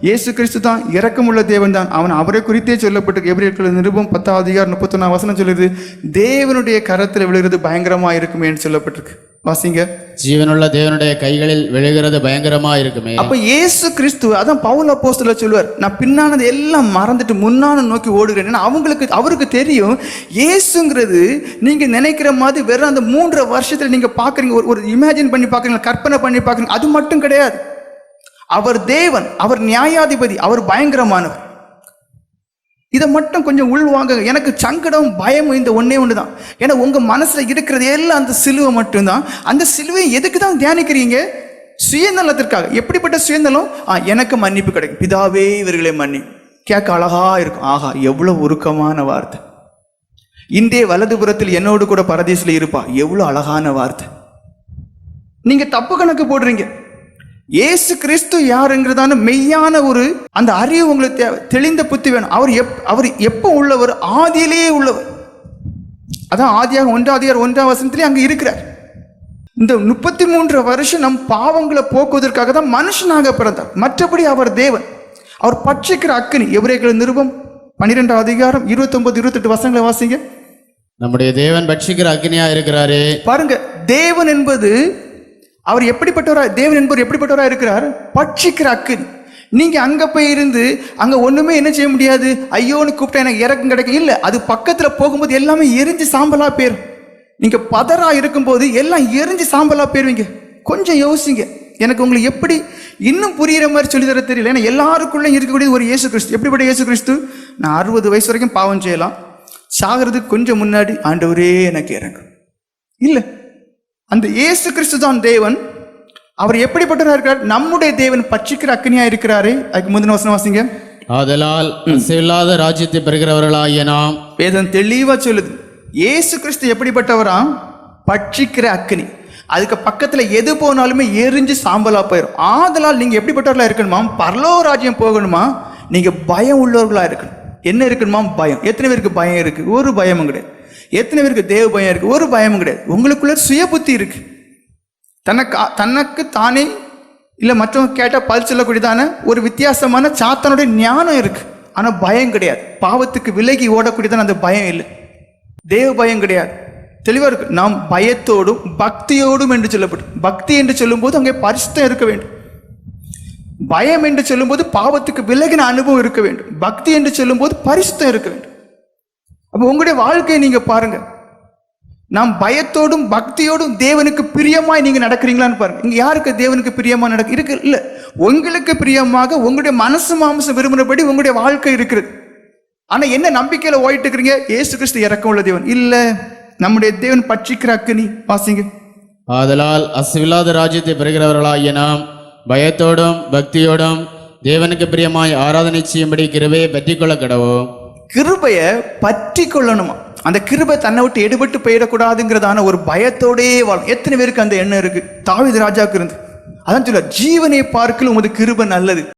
இயேசு கிறிஸ்து தான் இரக்கமுள்ள தேவன் தான் அவன் அவரை குறித்தே சொல்லப்பட்டு எபிரேயர்கள் நிருபம் பத்தாவது அதிகாரம் முப்பத்தொன்னாம் வசனம் சொல்லுது தேவனுடைய கரத்தில் விழுகிறது பயங்கரமா இருக்குமேன்னு சொல்லப்பட்டிருக்கு. வாசிங்க. ஜீவனுள்ள தேவனுடைய கைகளில் விழுகிறது பயங்கரமா இருக்குமே அப்ப இயேசு கிறிஸ்து அதான் பவுல் அப்போஸ்தல சொல்லுவார் நான் பின்னானது எல்லாம் மறந்துட்டு முன்னான நோக்கி ஓடுகிறேன் அவங்களுக்கு அவருக்கு தெரியும் இயேசுங்கிறது நீங்க நினைக்கிற மாதிரி வெறும் அந்த மூன்றரை வருஷத்துல நீங்க பாக்குறீங்க ஒரு ஒரு இமேஜின் பண்ணி பாக்குறீங்க கற்பனை பண்ணி பாக்குறீங்க அது மட்டும் கிடையாது. அவர் தேவன் அவர் நியாயாதிபதி அவர் பயங்கரமானவர். இதை மட்டும் கொஞ்சம் உள்வாங்க எனக்கு சங்கடம் பயம் இந்த ஒன்றே ஒன்று தான் ஏன்னா உங்கள் மனசில் இருக்கிறது எல்லாம் அந்த சிலுவை மட்டும்தான். அந்த சிலுவையை எதுக்கு தான் தியானிக்கிறீங்க? சுயநலத்திற்காக. எப்படிப்பட்ட சுயநலம்? ஆ எனக்கு மன்னிப்பு கிடைக்கும். பிதாவே இவர்களை மன்னி கேட்க அழகா இருக்கும். ஆஹா எவ்வளோ உருக்கமான வார்த்தை. இந்திய வலதுபுறத்தில் என்னோடு கூட பரதேசில் இருப்பா. எவ்வளோ அழகான வார்த்தை. நீங்கள் தப்பு கணக்கு போடுறீங்க. இயேசு கிறிஸ்து யாருங்கிறதான மெய்யான ஒரு அந்த அறிவு உங்களுக்கு தெளிந்த புத்தி வேணும். அவர் எப் அவர் எப்போ உள்ளவர்? ஆதியிலேயே உள்ளவர். அதான் ஆதியாக ஒன்றாதியார் ஒன்றாம் வசனத்திலே அங்கே இருக்கிறார். இந்த முப்பத்தி மூன்று வருஷம் நம் பாவங்களை போக்குவதற்காக தான் மனுஷனாக பிறந்தார். மற்றபடி அவர் தேவன். அவர் பட்சிக்கிற அக்கினி. எவரேகள் நிருபம் பன்னிரெண்டாம் அதிகாரம் இருபத்தொன்பது இருபத்தெட்டு வசனங்களை வாசிங்க. நம்முடைய தேவன் பட்சிக்கிற அக்னியா இருக்கிறாரே. பாருங்க தேவன் என்பது அவர் எப்படிப்பட்டவரா தேவன் என்பவர் எப்படிப்பட்டவரா இருக்கிறார்? பட்சிக்கிற அக்கினி நீங்க அங்க போய் இருந்து அங்க ஒண்ணுமே என்ன செய்ய முடியாது? ஐயோன்னு கூப்பிட்டா எனக்கு இறக்கம் கிடைக்கும். இல்ல அது பக்கத்துல போகும்போது எல்லாமே எரிஞ்சு சாம்பலா போயிரும் நீங்க பதறா இருக்கும்போது எல்லாம் எரிஞ்சு சாம்பலா போயிருவீங்க கொஞ்சம் யோசிங்க. எனக்கு உங்களுக்கு எப்படி இன்னும் புரியுற மாதிரி சொல்லி தர தெரியல. ஏன்னா எல்லாருக்குள்ள இருக்கக்கூடிய ஒரு இயேசு கிறிஸ்து. எப்படிப்பட்ட இயேசு கிறிஸ்து? நான் அறுபது வயசு வரைக்கும் பாவம் செய்யலாம். சாகிறதுக்கு கொஞ்சம் முன்னாடி ஆண்டவரே எனக்கு இறங்கும் இல்லை அந்த இயேசு கிறிஸ்து தான் தேவன். அவர் எப்படிப்பட்டவராக இருக்கிறார்? நம்முடைய தேவன் பட்சிக்கிற அக்னியா இருக்கிறாரே. அதுக்கு முந்தின வசனம் வாசிங்க. ஆதலால் அசையில்லாத ராஜ்யத்தை பெறுகிறவர்களாகிய நாம். வேதம் தெளிவா சொல்லுது. இயேசு கிறிஸ்து எப்படிப்பட்டவராம் பட்சிக்கிற அக்னி அதுக்கு பக்கத்துல எது போனாலுமே எரிஞ்சு சாம்பலா போயிடும் ஆதலால் நீங்க எப்படிப்பட்டவர்களா இருக்கணுமா? பரலோ ராஜ்யம் போகணுமா? நீங்க பயம் உள்ளவர்களா இருக்கணும். என்ன இருக்கணுமா பயம். எத்தனை பேருக்கு பயம் இருக்கு? ஒரு பயமும் கிடையாது. எத்தனை பேருக்கு தேவ பயம் இருக்கு? ஒரு பயமும் கிடையாது. உங்களுக்குள்ள சுய புத்தி இருக்கு. தனக்கு தனக்கு தானே இல்லை மற்றவங்க கேட்டால் பல் சொல்லக்கூடியதான ஒரு வித்தியாசமான சாத்தனுடைய ஞானம் இருக்கு. ஆனால் பயம் கிடையாது. பாவத்துக்கு விலகி ஓடக்கூடியதான அந்த பயம் இல்லை. தேவ பயம் கிடையாது. தெளிவாக இருக்கு. நாம் பயத்தோடும் பக்தியோடும் என்று சொல்லப்படும். பக்தி என்று சொல்லும்போது அங்கே பரிசுத்தம் இருக்க வேண்டும். பயம் என்று சொல்லும்போது பாவத்துக்கு விலகின அனுபவம் இருக்க வேண்டும். பக்தி என்று சொல்லும்போது பரிசுத்தம் இருக்க வேண்டும். அப்போ உங்களுடைய வாழ்க்கையை நீங்க பாருங்க. நாம் பயத்தோடும் பக்தியோடும் தேவனுக்கு பிரியமாய் நீங்க நடக்கிறீங்களான்னு பாருங்க. இங்க யாருக்கு தேவனுக்கு பிரியமா நடக்க இருக்கு? இல்ல. உங்களுக்கு பிரியமாக உங்களுடைய மனசு மாமசம் விரும்பினபடி உங்களுடைய வாழ்க்கை இருக்கிறது ஆனா என்ன நம்பிக்கையில ஓயிட்டு இருக்கிறீங்க? ஏசு கிறிஸ்து இறக்கம் உள்ள தேவன். இல்ல. நம்முடைய தேவன் பட்சிக்கிற அக்கினி வாசிங்க. ஆதலால் அசைவில்லாத ராஜ்யத்தை பெறுகிறவர்களாகிய நாம் பயத்தோடும் பக்தியோடும் தேவனுக்கு பிரியமாய் ஆராதனை செய்யும்படி கிருவையை பற்றிக்கொள்ள கடவோம் கிருபையை பற்றி கொள்ளணுமா? அந்த கிருபை தன்னை விட்டு எடுபட்டு போயிடக்கூடாதுங்கிறதான ஒரு பயத்தோடே வாழும். எத்தனை பேருக்கு அந்த எண்ணம் இருக்கு? தாவித ராஜாவுக்கு இருந்து. அதான் சொல்ல ஜீவனை பார்க்கல உமது கிருபை நல்லது.